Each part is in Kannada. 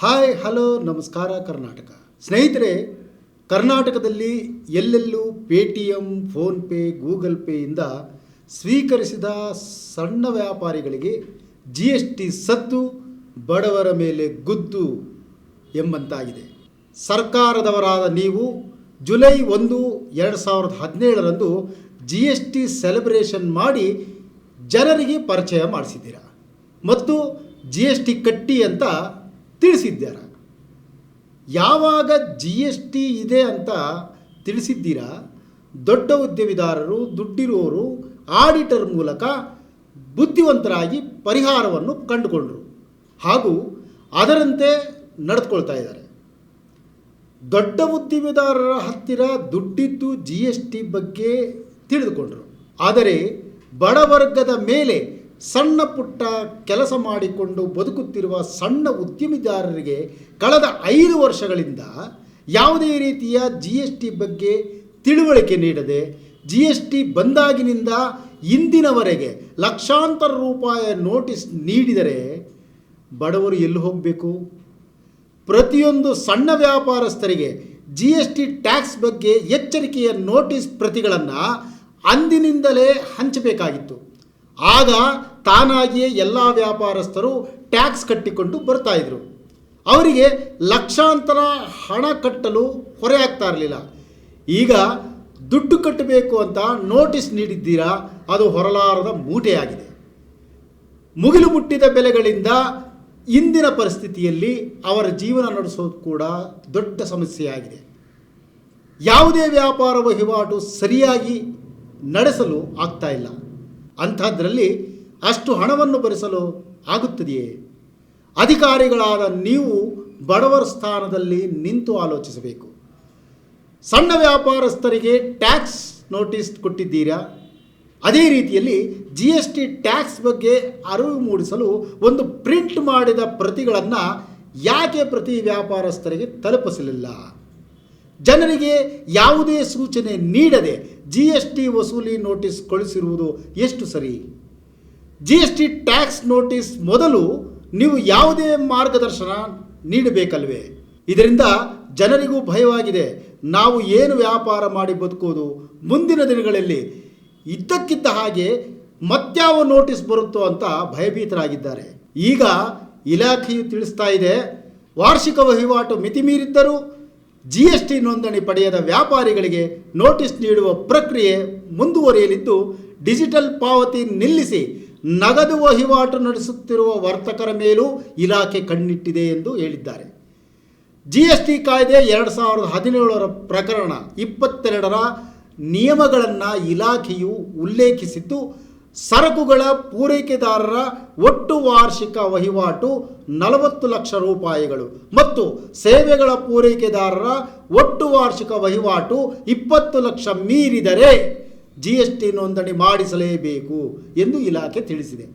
ಹಾಯ್ ಹಲೋ ನಮಸ್ಕಾರ ಕರ್ನಾಟಕ. ಸ್ನೇಹಿತರೆ, ಕರ್ನಾಟಕದಲ್ಲಿ ಎಲ್ಲೆಲ್ಲೂ Paytm PhonePe Google ಪೇಯಿಂದ ಸ್ವೀಕರಿಸಿದ ಸಣ್ಣ ವ್ಯಾಪಾರಿಗಳಿಗೆ ಜಿ ಎಸ್ ಟಿ ಸತ್ತು, ಬಡವರ ಮೇಲೆ ಗುದ್ದು ಎಂಬಂತಾಗಿದೆ. ಸರ್ಕಾರದವರಾದ ನೀವು ಜುಲೈ ಒಂದು, ಎರಡು ಸಾವಿರದ ಹದಿನೇಳರಂದು ಜಿ ಎಸ್ ಟಿ ಸೆಲೆಬ್ರೇಷನ್ ಮಾಡಿ ಜನರಿಗೆ ಪರಿಚಯ ಮಾಡಿಸಿದ್ದೀರಾ. ಮತ್ತು ಜಿ ಎಸ್ ಟಿ ಕಟ್ಟಿ ಅಂತ ತಿಳಿಸಿದ್ದೀರಾ? ಯಾವಾಗ ಜಿ ಎಸ್ ಟಿ ಇದೆ ಅಂತ ತಿಳಿಸಿದ್ದೀರಾ? ದೊಡ್ಡ ಉದ್ಯಮಿದಾರರು ದುಡ್ಡಿರುವವರು ಆಡಿಟರ್ ಮೂಲಕ ಬುದ್ಧಿವಂತರಾಗಿ ಪರಿಹಾರವನ್ನು ಕಂಡುಕೊಂಡರು. ಹಾಗೂ ಅದರಂತೆ ನಡೆದುಕೊಳ್ತಾ ಇದ್ದಾರೆ. ದೊಡ್ಡ ಉದ್ಯಮಿದಾರರ ಹತ್ತಿರ ದುಡ್ಡಿದ್ದು ಜಿ ಎಸ್ ಟಿ ಬಗ್ಗೆ ತಿಳಿದುಕೊಂಡರು. ಆದರೆ ಬಡವರ್ಗದ ಮೇಲೆ ಸಣ್ಣ ಪುಟ್ಟ ಕೆಲಸ ಮಾಡಿಕೊಂಡು ಬದುಕುತ್ತಿರುವ ಸಣ್ಣ ಉದ್ಯಮಿದಾರರಿಗೆ ಕಳೆದ ಐದು ವರ್ಷಗಳಿಂದ ಯಾವುದೇ ರೀತಿಯ ಜಿ ಎಸ್ ಟಿ ಬಗ್ಗೆ ತಿಳುವಳಿಕೆ ನೀಡದೆ ಜಿ ಎಸ್ ಟಿ ಬಂದಾಗಿನಿಂದ ಇಂದಿನವರೆಗೆ ಲಕ್ಷಾಂತರ ರೂಪಾಯಿ ನೋಟಿಸ್ ನೀಡಿದರೆ ಬಡವರು ಎಲ್ಲಿ ಹೋಗಬೇಕು? ಪ್ರತಿಯೊಂದು ಸಣ್ಣ ವ್ಯಾಪಾರಸ್ಥರಿಗೆ ಜಿ ಎಸ್ ಟಿ ಟ್ಯಾಕ್ಸ್ ಬಗ್ಗೆ ಎಚ್ಚರಿಕೆಯ ನೋಟಿಸ್ ಪ್ರತಿಗಳನ್ನು ಅಂದಿನಿಂದಲೇ ಹಂಚಬೇಕಾಗಿತ್ತು. ಆಗ ತಾನಾಗಿಯೇ ಎಲ್ಲ ವ್ಯಾಪಾರಸ್ಥರು ಟ್ಯಾಕ್ಸ್ ಕಟ್ಟಿಕೊಂಡು ಬರ್ತಾ ಇದ್ರು. ಅವರಿಗೆ ಲಕ್ಷಾಂತರ ಹಣ ಕಟ್ಟಲು ಹೊರೆ ಆಗ್ತಾ ಇರಲಿಲ್ಲ. ಈಗ ದುಡ್ಡು ಕಟ್ಟಬೇಕು ಅಂತ ನೋಟಿಸ್ ನೀಡಿದ್ದೀರಾ, ಅದು ಹೊರಲಾರದ ಮೂಟೆಯಾಗಿದೆ. ಮುಗಿಲು ಮುಟ್ಟಿದ ಬೆಲೆಗಳಿಂದ ಇಂದಿನ ಪರಿಸ್ಥಿತಿಯಲ್ಲಿ ಅವರ ಜೀವನ ನಡೆಸೋದು ಕೂಡ ದೊಡ್ಡ ಸಮಸ್ಯೆಯಾಗಿದೆ. ಯಾವುದೇ ವ್ಯಾಪಾರ ವಹಿವಾಟು ಸರಿಯಾಗಿ ನಡೆಸಲು ಆಗ್ತಾ ಇಲ್ಲ. ಅಂಥದ್ರಲ್ಲಿ ಅಷ್ಟು ಹಣವನ್ನು ಭರಿಸಲು ಆಗುತ್ತದೆಯೇ? ಅಧಿಕಾರಿಗಳಾದ ನೀವು ಬಡವರ ಸ್ಥಾನದಲ್ಲಿ ನಿಂತು ಆಲೋಚಿಸಬೇಕು. ಸಣ್ಣ ವ್ಯಾಪಾರಸ್ಥರಿಗೆ ಟ್ಯಾಕ್ಸ್ ನೋಟಿಸ್ ಕೊಟ್ಟಿದ್ದೀರಾ? ಅದೇ ರೀತಿಯಲ್ಲಿ ಜಿ ಎಸ್ ಟಿ ಟ್ಯಾಕ್ಸ್ ಬಗ್ಗೆ ಅರಿವು ಮೂಡಿಸಲು ಒಂದು ಪ್ರಿಂಟ್ ಮಾಡಿದ ಪ್ರತಿಗಳನ್ನು ಯಾಕೆ ಪ್ರತಿ ವ್ಯಾಪಾರಸ್ಥರಿಗೆ ತಲುಪಿಸಲಿಲ್ಲ? ಜನರಿಗೆ ಯಾವುದೇ ಸೂಚನೆ ನೀಡದೆ ಜಿ ಎಸ್ ಟಿ ವಸೂಲಿ ನೋಟಿಸ್ ಕಳಿಸಿರುವುದು ಎಷ್ಟು ಸರಿ? G S T tax notice ಮೊದಲು ನೀವು ಯಾವುದೇ ಮಾರ್ಗದರ್ಶನ ನೀಡಬೇಕಲ್ವೇ? ಇದರಿಂದ ಜನರಿಗೂ ಭಯವಾಗಿದೆ. ನಾವು ಏನು ವ್ಯಾಪಾರ ಮಾಡಿ ಬದುಕೋದು ಮುಂದಿನ ದಿನಗಳಲ್ಲಿ ಇದ್ದಕ್ಕಿದ್ದ ಹಾಗೆ ಮತ್ಯಾವ ನೋಟಿಸ್ ಬರುತ್ತೋ ಅಂತ ಭಯಭೀತರಾಗಿದ್ದಾರೆ. ಈಗ ಇಲಾಖೆಯು ತಿಳಿಸ್ತಾ ಇದೆ. ವಾರ್ಷಿಕ ವಹಿವಾಟು ಮಿತಿ ಮೀರಿದ್ದರೂ ಜಿ ಎಸ್ ಟಿ ನೋಂದಣಿ ಪಡೆಯದ ವ್ಯಾಪಾರಿಗಳಿಗೆ ನೋಟಿಸ್ ನೀಡುವ ಪ್ರಕ್ರಿಯೆ ಮುಂದುವರಿಯಲಿದ್ದು ಡಿಜಿಟಲ್ ಪಾವತಿ ನಿಲ್ಲಿಸಿ ನಗದು ವಹಿವಾಟು ನಡೆಸುತ್ತಿರುವ ವರ್ತಕರ ಮೇಲೂ ಇಲಾಖೆ ಕಣ್ಣಿಟ್ಟಿದೆ ಎಂದು ಹೇಳಿದ್ದಾರೆ. ಜಿ ಎಸ್ ಟಿ ಕಾಯ್ದೆ ಎರಡು ಸಾವಿರದ ಹದಿನೇಳರ ಪ್ರಕರಣ ಇಪ್ಪತ್ತೆರಡರ ನಿಯಮಗಳನ್ನು ಇಲಾಖೆಯು ಉಲ್ಲೇಖಿಸಿದ್ದು ಸರಕುಗಳ ಪೂರೈಕೆದಾರರ ಒಟ್ಟು ವಾರ್ಷಿಕ ವಹಿವಾಟು ನಲವತ್ತು ಲಕ್ಷ ರೂಪಾಯಿಗಳು ಮತ್ತು ಸೇವೆಗಳ ಪೂರೈಕೆದಾರರ ಒಟ್ಟು ವಾರ್ಷಿಕ ವಹಿವಾಟು ಇಪ್ಪತ್ತು ಲಕ್ಷ ಮೀರಿದರೆ ಜಿ ಎಸ್ ಟಿ ನೋಂದಣಿ ಮಾಡಿಸಲೇಬೇಕು ಎಂದು ಇಲಾಖೆ ತಿಳಿಸಿದೆ.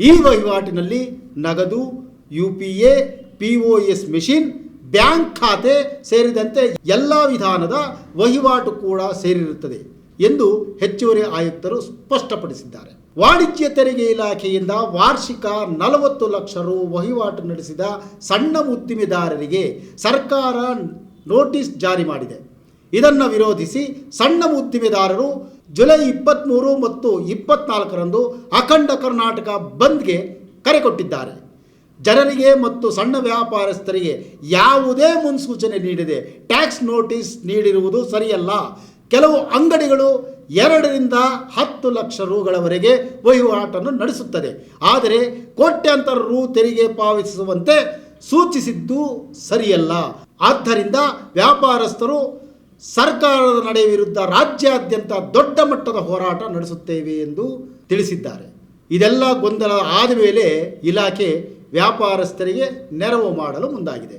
ಈ ವಹಿವಾಟಿನಲ್ಲಿ ನಗದು, U P A, P O S machine, bank ಖಾತೆ ಸೇರಿದಂತೆ ಎಲ್ಲ ವಿಧಾನದ ವಹಿವಾಟು ಕೂಡ ಸೇರಿರುತ್ತದೆ. ಎಂದು ಹೆಚ್ಚುವರಿ ಆಯುಕ್ತರು ಸ್ಪಷ್ಟಪಡಿಸಿದ್ದಾರೆ. ವಾಣಿಜ್ಯ ತೆರಿಗೆ ಇಲಾಖೆಯಿಂದ ವಾರ್ಷಿಕ ನಲವತ್ತು ಲಕ್ಷ ರು ವಹಿವಾಟು ನಡೆಸಿದ ಸಣ್ಣ ಉದ್ದಿಮೆದಾರರಿಗೆ ಸರ್ಕಾರ ನೋಟಿಸ್ ಜಾರಿ ಮಾಡಿದೆ. ಇದನ್ನು ವಿರೋಧಿಸಿ ಸಣ್ಣ ಉದ್ದಿಮೆದಾರರು ಜುಲೈ ಇಪ್ಪತ್ತ್ಮೂರು ಮತ್ತು ಇಪ್ಪತ್ನಾಲ್ಕರಂದು ಅಖಂಡ ಕರ್ನಾಟಕ ಬಂದ್ಗೆ ಕರೆ ಕೊಟ್ಟಿದ್ದಾರೆ. ಜನರಿಗೆ ಮತ್ತು ಸಣ್ಣ ವ್ಯಾಪಾರಸ್ಥರಿಗೆ ಯಾವುದೇ ಮುನ್ಸೂಚನೆ ನೀಡಿದೆ ಟ್ಯಾಕ್ಸ್ ನೋಟಿಸ್ ನೀಡಿರುವುದು ಸರಿಯಲ್ಲ. ಕೆಲವು ಅಂಗಡಿಗಳು ಎರಡರಿಂದ ಹತ್ತು ಲಕ್ಷ ರುಗಳವರೆಗೆ ವಹಿವಾಟನ್ನು ನಡೆಸುತ್ತದೆ. ಆದರೆ ಕೋಟ್ಯಾಂತರ ರು ತೆರಿಗೆ ಪಾವತಿಸುವಂತೆ ಸೂಚಿಸಿದ್ದು ಸರಿಯಲ್ಲ. ಆದ್ದರಿಂದ ವ್ಯಾಪಾರಸ್ಥರು ಸರ್ಕಾರದ ನಡೆ ವಿರುದ್ಧ ರಾಜ್ಯಾದ್ಯಂತ ದೊಡ್ಡ ಮಟ್ಟದ ಹೋರಾಟ ನಡೆಸುತ್ತೇವೆ ಎಂದು ತಿಳಿಸಿದ್ದಾರೆ. ಇದೆಲ್ಲ ಗೊಂದಲ ಆದ ಮೇಲೆ ಇಲಾಖೆ ವ್ಯಾಪಾರಸ್ಥರಿಗೆ ನೆರವು ಮಾಡಲು ಮುಂದಾಗಿದೆ.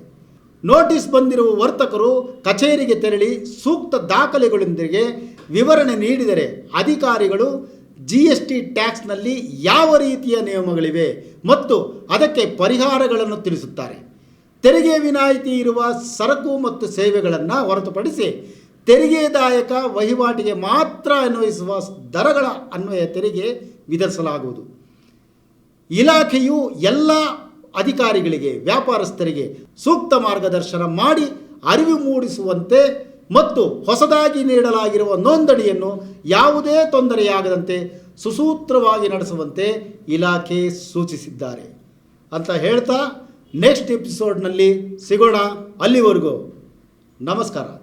ನೋಟಿಸ್ ಬಂದಿರುವ ವರ್ತಕರು ಕಚೇರಿಗೆ ತೆರಳಿ ಸೂಕ್ತ ದಾಖಲೆಗಳೊಂದಿಗೆ ವಿವರಣೆ ನೀಡಿದರೆ ಅಧಿಕಾರಿಗಳು ಜಿ ಎಸ್ ಟಿ ಟ್ಯಾಕ್ಸ್ನಲ್ಲಿ ಯಾವ ರೀತಿಯ ನಿಯಮಗಳಿವೆ ಮತ್ತು ಅದಕ್ಕೆ ಪರಿಹಾರಗಳನ್ನು ತಿಳಿಸುತ್ತಾರೆ. ತೆರಿಗೆ ವಿನಾಯಿತಿ ಇರುವ ಸರಕು ಮತ್ತು ಸೇವೆಗಳನ್ನು ಹೊರತುಪಡಿಸಿ ತೆರಿಗೆದಾಯಕ ವಹಿವಾಟಿಗೆ ಮಾತ್ರ ಅನ್ವಯಿಸುವ ದರಗಳ ಅನ್ವಯ ತೆರಿಗೆ ವಿಧಿಸಲಾಗುವುದು. ಇಲಾಖೆಯು ಎಲ್ಲ ಅಧಿಕಾರಿಗಳಿಗೆ, ವ್ಯಾಪಾರಸ್ಥರಿಗೆ ಸೂಕ್ತ ಮಾರ್ಗದರ್ಶನ ಮಾಡಿ ಅರಿವು ಮೂಡಿಸುವಂತೆ ಮತ್ತು ಹೊಸದಾಗಿ ನೀಡಲಾಗಿರುವ ನೋಂದಣಿಯನ್ನು ಯಾವುದೇ ತೊಂದರೆಯಾಗದಂತೆ ಸುಸೂತ್ರವಾಗಿ ನಡೆಸುವಂತೆ ಇಲಾಖೆ ಸೂಚಿಸಿದ್ದಾರೆ. ಅಂತ ಹೇಳ್ತಾ ನೆಕ್ಸ್ಟ್ ಎಪಿಸೋಡ್ನಲ್ಲಿ ಸಿಗೋಣ. ಅಲ್ಲಿವರೆಗೂ ನಮಸ್ಕಾರ.